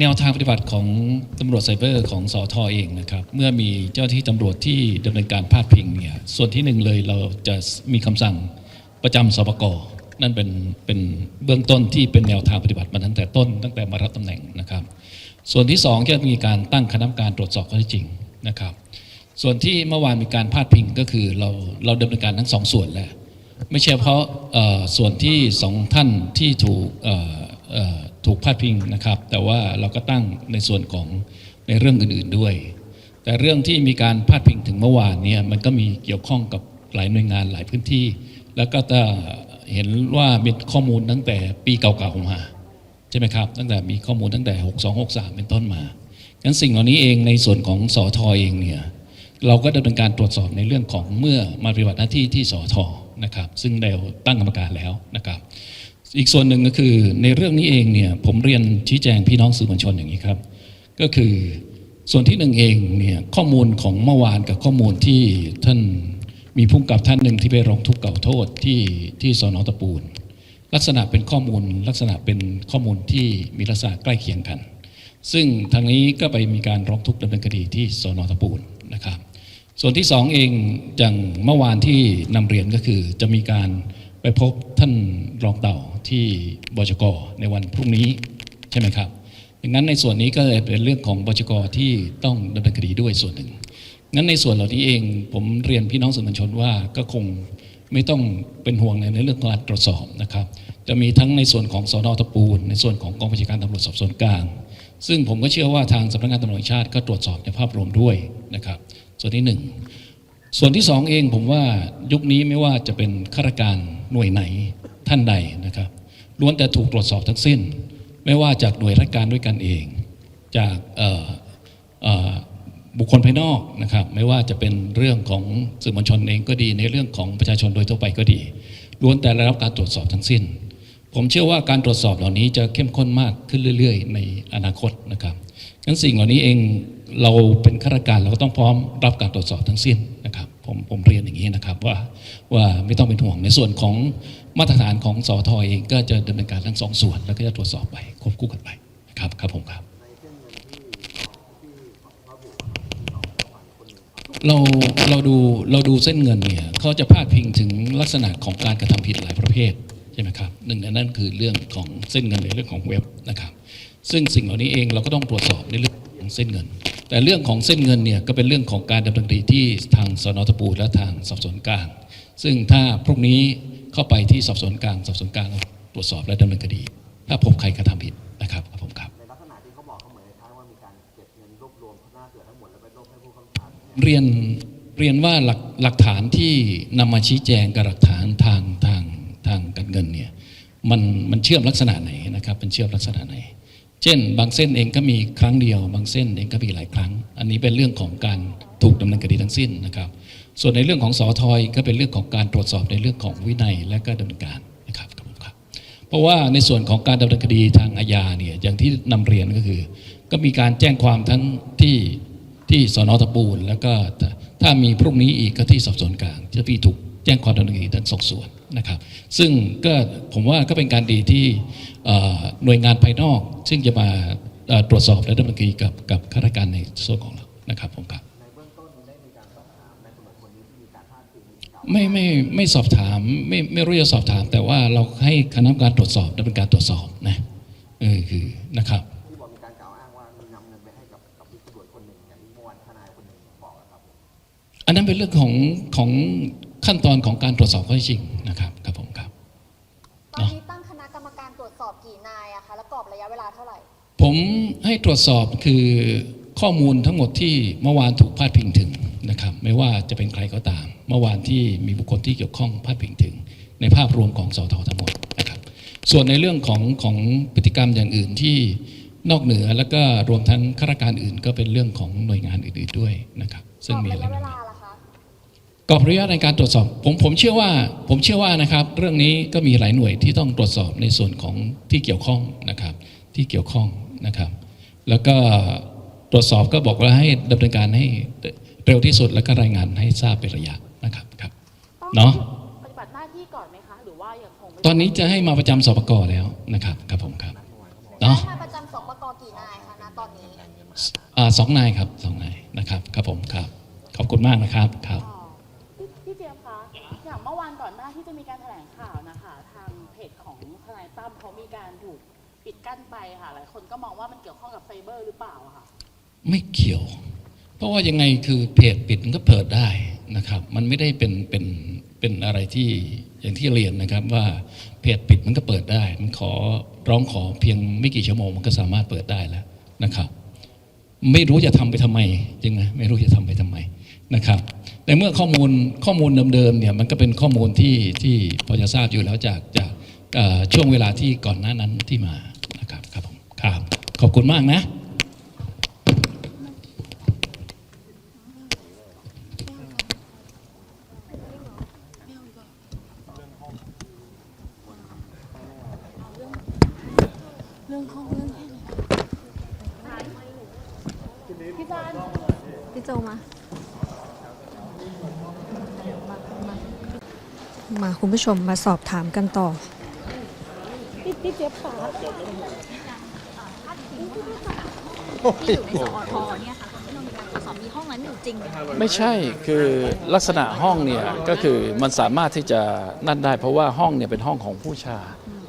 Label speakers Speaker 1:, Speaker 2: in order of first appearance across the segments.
Speaker 1: แนวทางปฏิบัติของตำรวจไซเบอร์ของสอทอเองนะครับ เมื่อมีเจ้าที่ตำรวจที่ดำเนินการพาดพิงเนี่ยส่วนที่หนึ่งเลยเราจะมีคำสั่งประจำสปกนั่นเป็นเป็นเบื้องต้นที่เป็นแนวทางปฏิบัติมาตั้งแต่ต้นตั้งแต่มารับตำแหน่งนะครับ ส่วนที่สองจะมีการตั้งคณะกรรมการตรวจสอบข้อเท็จจริงนะครับ ส่วนที่เมื่อวานมีการพาดพิงก็คือเราเราดำเนินการทั้งสองส่วนแหละไม่ใช่เพราะส่วนที่สองท่านที่ถูก ถูกพาดพิงนะครับ แต่ว่าเราก็ตั้งในส่วนของในเรื่องอื่นๆด้วย แต่เรื่องที่มีการพาดพิงถึงเมื่อวานเนี่ยมันก็มีเกี่ยวข้องกับหลายหน่วยงานหลายพื้นที่ แล้วก็จะเห็นว่ามีข้อมูลตั้งแต่ปีเก่าๆมาใช่ไหมครับ ตั้งแต่มีข้อมูลตั้งแต่ 6263 เป็นต้นมางั้นสิ่งเหล่านี้เองในส่วนของสอทอเองเนี่ยเราก็ดำเนินการตรวจสอบในเรื่องของเมื่อมาปฏิบัติหน้าที่ที่สอทอนะครับ ซึ่งเราตั้งกรรมการแล้วนะครับ อีกส่วนหนึ่งก็คือในเรื่องนี้เองเนี่ยผมเรียนชี้แจงพี่น้องสื่อมวลชนอย่างนี้ครับ ก็คือส่วนที่หนึ่งเองเนี่ยข้อมูลของเมื่อวานกับข้อมูลที่ท่านมีผู้กำกับท่านหนึ่งที่ไปร้องทุกข์เกล่าวโทษที่ที่สอนอตะปูน ลักษณะเป็นข้อมูลลักษณะเป็นข้อมูลที่มีลักษณะใกล้เคียงกัน ซึ่งทางนี้ก็ไปมีการร้องทุกข์ดำเนินคดีที่สอนอตะปูนนะครับ ส่วนที่สองเองอย่างเมื่อวานที่นำเรียนก็คือจะมีการ ไปพบท่านรองเต่าที่บจกในวันพรุ่งนี้ใช่ไหมครับดังนั้นในส่วนนี้ก็เลยเป็นเรื่องของบจกที่ต้องดำเนินคดีด้วยส่วนหนึ่งงั้นในส่วนเหล่านี้เองผมเรียนพี่น้องสื่อมวลชนว่าก็คงไม่ต้องเป็นห่วงในเรื่องของการตรวจสอบนะครับ จะมีทั้งในส่วนของสอนอตะปูน ในส่วนของกองบัญชาการตำรวจสอบสวนกลาง ซึ่งผมก็เชื่อว่าทางสำนักงานตำรวจแห่งชาติก็ตรวจสอบในภาพรวมด้วยนะครับ ส่วนที่หนึ่งส่วนที่สองเองผมว่ายุคนี้ไม่ว่าจะเป็นข้าราชการ หน่วยไหนท่านใดนะครับล้วนแต่ถูกตรวจสอบทั้งสิ้น ไม่ว่าจากหน่วยราชการด้วยกันเอง จากบุคคลภายนอกนะครับไม่ว่าจะเป็นเรื่องของสื่อมวลชนเองก็ดี ในเรื่องของประชาชนโดยทั่วไปก็ดีล้วนแต่ได้รับการตรวจสอบทั้งสิ้น ผมเชื่อว่าการตรวจสอบเหล่านี้จะเข้มข้นมากขึ้นเรื่อย ๆ ในอนาคตนะครับงั้นสิ่งเหล่านี้เองเราเป็นข้าราชการเราก็ต้องพร้อมรับการตรวจสอบทั้งสิ้นนะครับ ผมผมเรียนอย่างนี้นะครับว่าว่าไม่ต้องเป็นห่วงในส่วนของมาตรฐานของสอทอเองก็จะดำเนินการทั้งสองส่วน แล้วก็จะตรวจสอบไปควบคู่กันไปนะครับครับผมครับ เราเราดูเราดูเส้นเงินเนี่ยเขาจะพาดพิงถึงลักษณะของการกระทำผิดหลายประเภทใช่ไหมครับหนึ่งในนั้นคือเรื่องของเส้นเงินในเรื่องของเว็บนะครับ ซึ่งสิ่งเหล่านี้เองเราก็ต้องตรวจสอบในเรื่องของเส้นเงิน แต่เรื่องของเส้นเงินเนี่ยก็เป็นเรื่องของการดำเนินคดีที่ทางสนตะปูและทางสอบสวนกลาง ซึ่งถ้าพรุ่งนี้เข้าไปที่สอบสวนกลางสอบสวนกลางตรวจสอบและดำเนินคดี ถ้าพบใครกระทำผิดนะครับครับผมครับ
Speaker 2: ในลักษณะที่เขาบอกเขาเหมือนคล้ายว่ามีการเก็บเงินรวบรวมหน้าเสือทั้งหมดแล้วไปรวบให้ผู้คำสั่ง
Speaker 1: เรียนเรียนว่าหลักหลักฐานที่นำมาชี้แจงกับหลักฐานทางทางทางการเงินเนี่ยมันมันเชื่อมลักษณะไหนนะครับมันเชื่อมลักษณะไหน เช่น บางเส้นเองก็มีครั้งเดียว บางเส้นเองก็มีหลายครั้ง อันนี้เป็นเรื่องของการถูกดำเนินคดีทั้งสิ้นนะครับ ส่วนในเรื่องของสอทอยก็เป็นเรื่องของการตรวจสอบในเรื่องของวินัยและก็ดำเนินการนะครับครับผมครับเพราะว่าในส่วนของการดำเนินคดีทางอาญาเนี่ยอย่างที่นำเรียนก็คือ ก็มีการแจ้งความทั้งที่ที่สนอตะปูน แล้วก็ถ้ามีพรุ่งนี้อีกก็ที่สอบสวนกลางจะพี่ถูก แจ้งความดำเนินคดีทั้งสองส่วนนะครับ ซึ่งก็ผมว่าก็เป็นการดีที่หน่วยงานภายนอก ซึ่งจะมาเอ่อตรวจสอบและดำเนินคดีกับกับข้าราชการในส่วนของเรานะครับผมครับไม่ไม่ไม่สอบถามไม่ไม่รู้จะสอบถาม แต่ว่าเราให้คณะกรรมการตรวจสอบดำเนินการตรวจสอบนะเออคือนะครับ
Speaker 2: อันนั้นเป็
Speaker 1: นเรื่องของของ ขั้นตอนของการตรวจสอบข้อเท็จจริงนะครับครับผมครับ
Speaker 3: ตอนนี้ตั้งคณะกรรมการตรวจสอบกี่นายอะคะและกรอบระยะเวลาเท่าไหร่
Speaker 1: ผมให้ตรวจสอบคือข้อมูลทั้งหมดที่เมื่อวานถูกพาดพิงถึงนะครับ ไม่ว่าจะเป็นใครก็ตาม เมื่อวานที่มีบุคคลที่เกี่ยวข้องพาดพิงถึง ในภาพรวมของสอททั้งหมดนะครับ ส่วนในเรื่องของของพฤติกรรมอย่างอื่นที่นอกเหนือแล้วก็รวมทั้งข้าราชการอื่น ก็เป็นเรื่องของหน่วยงานอื่น ๆด้วยนะครับ
Speaker 3: ก
Speaker 1: ซึ่ง
Speaker 3: รอบ
Speaker 1: มี
Speaker 3: ระ
Speaker 1: อะไร
Speaker 3: ยะเว
Speaker 1: บ้าง
Speaker 3: ลาล่ะคะ
Speaker 1: กรอบระยะในการตรวจสอบผมผมเชื่อว่าผมเชื่อว่านะครับเรื่องนี้ก็มีหลายหน่วยที่ต้องตรวจสอบในส่วนของที่เกี่ยวข้องนะครับที่เกี่ยวข้องนะครับ แล้วก็ตรวจสอบก็บอกว่าให้ดำเนินการให้เร็วที่สุดแล้วก็รายงานให้ทราบเป็นระยะนะครับครับ
Speaker 4: ต้อง
Speaker 1: เนาะ
Speaker 4: ปฏิบัติหน้าที่ก่อนไหมคะหรือว่ายังคงไม่
Speaker 1: ตอนนี้จะให้มาประจำสปกแล้วนะครับครับผมครับเนาะ
Speaker 3: ให้มาประจำสปก
Speaker 2: กี่นายคะณตอนนี้
Speaker 5: อ่าสองนายครับสองนายนะครับครับผมครับขอบคุณมากนะครับครับ
Speaker 4: ที่จะมีการแถลงข่าวนะคะ ทางเพจของทนายตั้มเขามีการถูกปิดกั้นไปค่ะ หลายคนก็มองว่ามันเกี่ยวข้องกับไซเบอร์หรือเปล่าค่ะ
Speaker 5: ไม่เกี่ยว เพราะว่ายังไงคือเพจปิดมันก็เปิดได้นะครับ มันไม่ได้เป็นเป็นเป็นอะไรที่อย่างที่เรียนนะครับว่าเพจปิดมันก็เปิดได้ มันขอร้องขอเพียงไม่กี่ชั่วโมงมันก็สามารถเปิดได้แล้วนะครับ ไม่รู้จะทำไปทำไมจริงไหมไม่รู้จะทำไปทำไมนะครับ ในเมื่อข้อมูลข้อมูลเดิมๆเนี่ยมันก็เป็นข้อมูลที่ที่พอจะทราบอยู่แล้วจากจากช่วงเวลาที่ก่อนหน้านั้นที่มานะครับครับผมครับขอบคุณมากนะ
Speaker 6: พี่จานพี่โจมา มาคุณผู้ชมมาสอบถามกันต่อ
Speaker 4: พี่พี่เจฟคะ
Speaker 7: ที่อยู่ในสอทเนี่ยค่ะที่เรามีการตรวจสอบมีห้องนั้นอยู่จริงไหมคะ
Speaker 1: ไม่ใช่คือลักษณะห้องเนี่ยก็คือมันสามารถที่จะนั่นได้ เพราะว่าห้องเนี่ยเป็นห้องของผู้ชา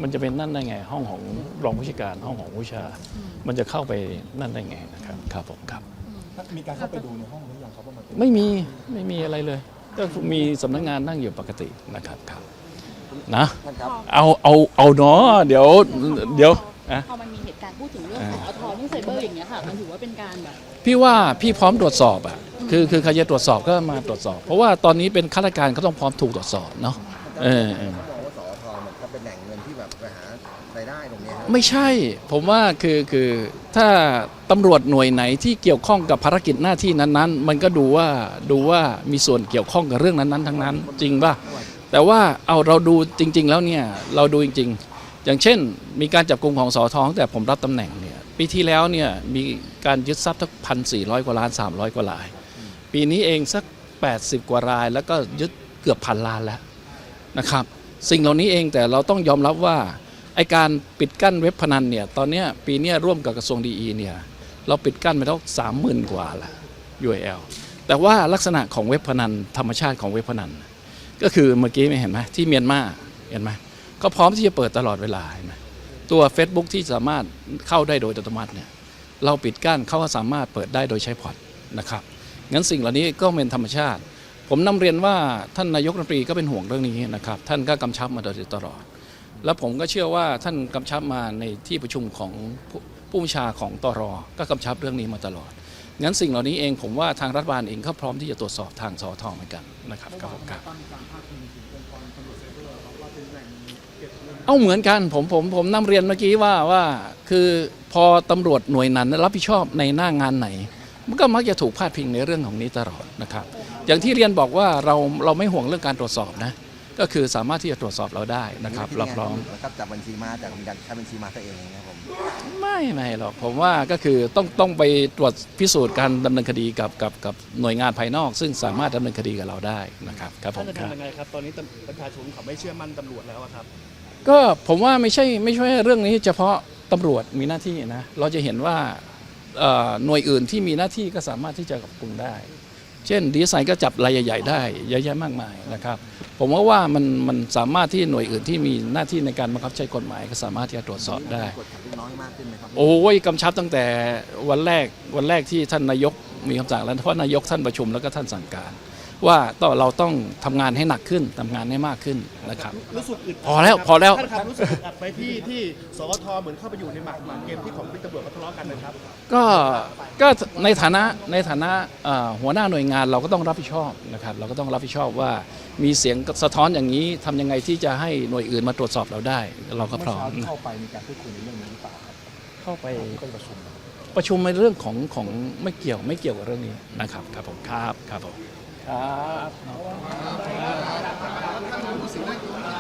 Speaker 1: มันจะเป็นนั่นได้ไง ห้องของรองผู้จัดการห้องของผู้ชา มันจะเข้าไปนั่นได้ไงนะครับครับผมครับ
Speaker 8: มีการเข้าไปดูในห้อง หรือยังครับว่ามันเป็น
Speaker 1: ไม่มีไม่มีอะไรเลย ก็มีสำนักงานนั่งอยู่ปกตินะครับครับนะ
Speaker 8: ท่านครับ
Speaker 1: เอาเอาเอาเนาะเดี๋ยวเดี๋ยวอะ
Speaker 4: พอมันมีเหตุการณ์พูดถึงเรื่องของอทเรื่องไซเบอร์อย่างเงี้ยค่ะมันถือว่าเป็นการแบบ
Speaker 1: พี่ว่าพี่พร้อมตรวจสอบอะคือคือใครจะตรวจสอบก็มาตรวจสอบ เพราะว่าตอนนี้เป็นข้าราชการเขาต้องพร้อมถูกตรวจสอบเนาะเออ
Speaker 8: ไม่
Speaker 1: ใช่ ผมว่าคือคือถ้าตำรวจหน่วยไหนที่เกี่ยวข้องกับภารกิจหน้าที่นั้นๆ มันก็ดูว่าดูว่ามีส่วนเกี่ยวข้องกับเรื่องนั้นๆ ทั้งนั้น จริงป่ะแต่ว่าเอาเราดูจริง ๆ แล้วเนี่ยเราดูจริง ๆ อย่างเช่น มีการจับกลุ่มของสอทองแต่ผมรับตำแหน่งเนี่ยปีที่แล้วเนี่ยมีการยึดทรัพย์ทั้งพันสี่ร้อยกว่าล้าน300กว่าลาย ปีนี้เองสัก 80 กว่าราย แล้วก็ยึดเกือบพันล้านแล้วนะครับ สิ่งเหล่านี้เองแต่เราต้องยอมรับว่า ไอการปิดกั้นเว็บพนันเนี่ยตอนนี้ปีนี้ร่วมกับกระทรวงดีเนี่ยเราปิดกั้นไปแล้วสามหมื่นกว่าละ UAL แต่ว่าลักษณะของเว็บพนันธรรมชาติของเว็บพนัน ก็คือเมื่อกี้ไม่เห็นไหมที่เมียนมาเห็นไหมก็พร้อมที่จะเปิดตลอดเวลาเห็นไหมตัว Facebook ที่สามารถเข้าได้โดยอัตโนมัติเนี่ยเราปิดกั้นเขาก็สามารถเปิดได้โดยใช้พอร์ตนะครับงั้นสิ่งเหล่านี้ก็เป็นธรรมชาติ ผมนำเรียนว่าท่านนายกรัฐมนตรีก็เป็นห่วงเรื่องนี้นะครับท่านก็กำชับมาโดยตลอด แล้วผมก็เชื่อว่าท่านกำชับมาในที่ประชุมของผู้บัญชาของตรก็กำชับเรื่องนี้มาตลอดงั้นสิ่งเหล่านี้เองผมว่าทางรัฐบาลเองก็พร้อมที่จะตรวจสอบทางสอทอเหมือนกันนะครับครับผมครับเอาเหมือนกันผมผมผมนำเรียนเมื่อกี้ว่าว่าคือพอตำรวจหน่วยนั้นรับผิดชอบในหน้างานไหน มันก็มักจะถูกพาดพิงในเรื่องของนี้ตลอดนะครับ อย่างที่เรียนบอกว่าเราเราไม่ห่วงเรื่องการตรวจสอบนะ ก็คือสามารถที่จะตรวจสอบเราได้นะครับเราพร้อม
Speaker 8: แล้วก็จับบัญชีมาจากมีการใช้บัญชีมาตัวเองนะครับผม
Speaker 1: ไม่ไม่หรอกผมว่าก็คือต้องต้องไปตรวจพิสูจน์การดำเนินคดีกับกับกับหน่วยงานภายนอก ซึ่งสามารถดำเนินคดีกับเราได้นะครับครับผ
Speaker 9: ท่าน
Speaker 1: ม
Speaker 9: จะ
Speaker 1: ครับ
Speaker 9: ทำยังไงครับ ตอนนี้ตำประชาชนเขาไม่เชื่อมั่นตำรวจแล้วอะครับ
Speaker 1: ก็ผมว่าไม่ใช่ไม่ใช่เรื่องนี้เฉพาะตำรวจมีหน้าที่นะเราจะเห็นว่าเอ่อหน่วยอื่นที่มีหน้าที่ก็สามารถที่จะกับกลุ่มได้ เช่นดีไซน์ก็จับรายใหญ่ๆได้เยอะแยะมากมายนะครับผมว่าว่ามันมันสามารถที่หน่วยอื่นที่มีหน้าที่ในการบังคับใช้กฎหมายก็สามารถที่จะตรวจสอบได้
Speaker 8: กดขันลูกน้องให้มากขึ้นไหมครับ
Speaker 1: โอ้ยกำชับตั้งแต่วันแรกวันแรกที่ท่านนายกมีคำสั่งแล้วเพราะนายกท่านประชุมแล้วก็ท่านสั่งการ ว่าต้องเราต้องทำงานให้หนักขึ้นทำงานให้มากขึ้นนะครับ
Speaker 9: รู้สึกอึดด
Speaker 1: พอแล้ว
Speaker 9: ครับ
Speaker 1: พอแล้ว
Speaker 9: ท่านครับรู้สึกอึดอัดไปที่ที่สวทเหมือนเข้าไปอยู่ในหมากหมากเกมที่ของที่ตำรวจเขาทะเลาะกันนะครับ
Speaker 1: ก็ก็ในฐานะในฐานะเอ่อหัวหน้าหน่วยงานเราก็ต้องรับผิดชอบนะครับเราก็ต้องรับผิดชอบว่ามีเสียงสะท้อนอย่างนี้ทำยังไงที่จะให้หน่วยอื่นมาตรวจสอบเราได้ เราก็พร้อม
Speaker 8: เข้าไปมีการพูดคุยในเรื่องนี้หรือเปล่าครับ
Speaker 1: เข้าไป
Speaker 8: เป็นประชุม
Speaker 1: ประชุมในเรื่องของของไม่เกี่ยวไม่เกี่ยวกับเรื่องนี้นะครับครับผมครับครับผม ครับ